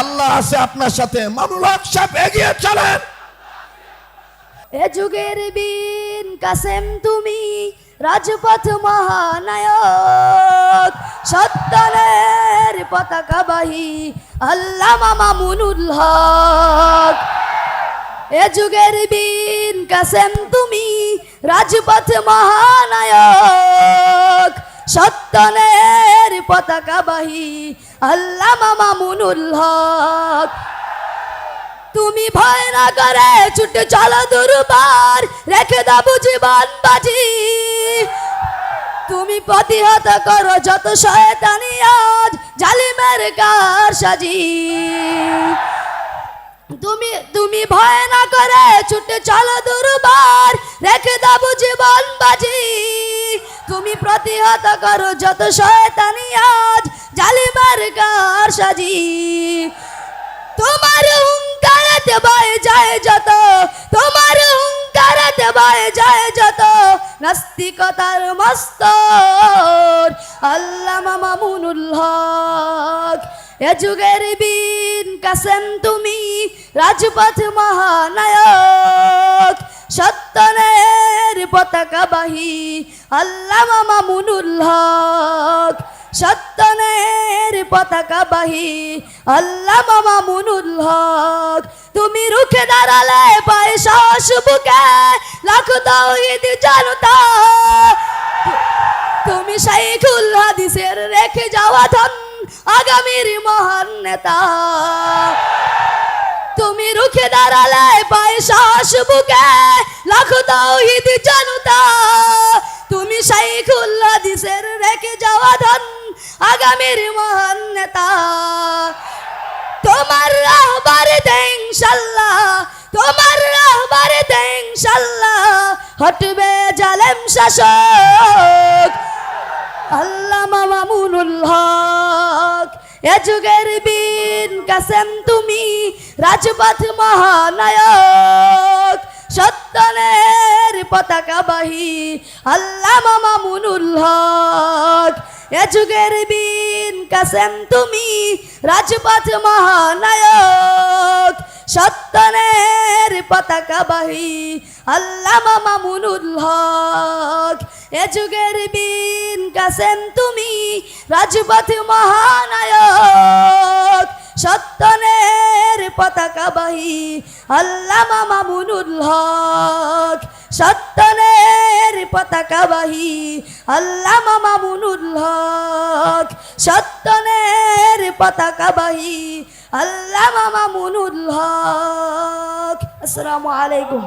আল্লাহ আছে আপনার সাথে। এগিয়ে চলেন। এ যুগের বীন কাসেম, তুমি রাজপথ মহানায়ক, সত্তরের পতাকাবাহী আল্লামা মামুনুল হক। এ যুগের বিন কাসেম, তুমি রাজপথ মহানায়ক সত্তরের পতাকাবাহী আল্লামা মামুনুল হক। তুমি ভয় না করে ছুটে চলো দুর্বার, রেখে দাবু জীবন বাজি। তুমি প্রতিহত করো যত শয়তানি আজ, জালিমের কার সাজি। তুমি তুমি ভয় না করে ছুটে চলো দুর্বার তুমি প্রতিহত করো যত শয়তানি আজ জালিমের কার সাজি। তোমার হুঙ্কারাতে বয়ে যায় যত, তোমার হুঙ্কারাতে বয়ে যায় যত। নাস্তিকতার মস্তর, আল্লামা মামুনুল হক। এ যুগের বীন কাসেম তুমি, রাজপথ মহানায়ক। সত্তরের পতাকাবাহী আল্লামা মামুনুল হক সত্তনের পতাকাবাহী আল্লাহ মামা মুনুল হক, তুমি রুখে দাঁড়ালে পায়ে সাহস বুকে, লাখ তাওহীদ জনতা। তুমি শাইখুল হাদিসের রেখে যাওয়া ধন আগামীর মহান নেতা। তুমি রুখে দাঁড়ালে পায়ে সাহস বুকে লাখ তাওহীদ জনতা। তুমি শাইখুল হাদিসের রেখে যাওয়া ধন আগামীর মহান নেতা। তোমার রাহবারে ইনশাল্লাহ, তোমার রাহবারে ইনশাল্লাহ, হটবে জালেম শাসক। আল্লাহ মামুনুল হক, এ যুগের বীন কাসেম তুমি, রাজপথ মহানায়ক সত্তনের পতাকাবাহী আল্লাহ মামুনুল হক। এ যুগের বীন কাসেম তুমি রাজপথ মহানায়ক। সত্তনের পতাকাবাহী আল্লাহ মামুনুল হক। এ যুগের বীন কাসেম তুমি রাজপথ মহানায়ক। সত্তনের পতাকাবাহী আল্লাহ মামুনুল হক। সত্তনের পতাকাবাহী আল্লাহ মামুনুল হক। সত্তনের পতাকাবাহী আল্লাহ মামুনুল হক। আসসালামু আলাইকুম।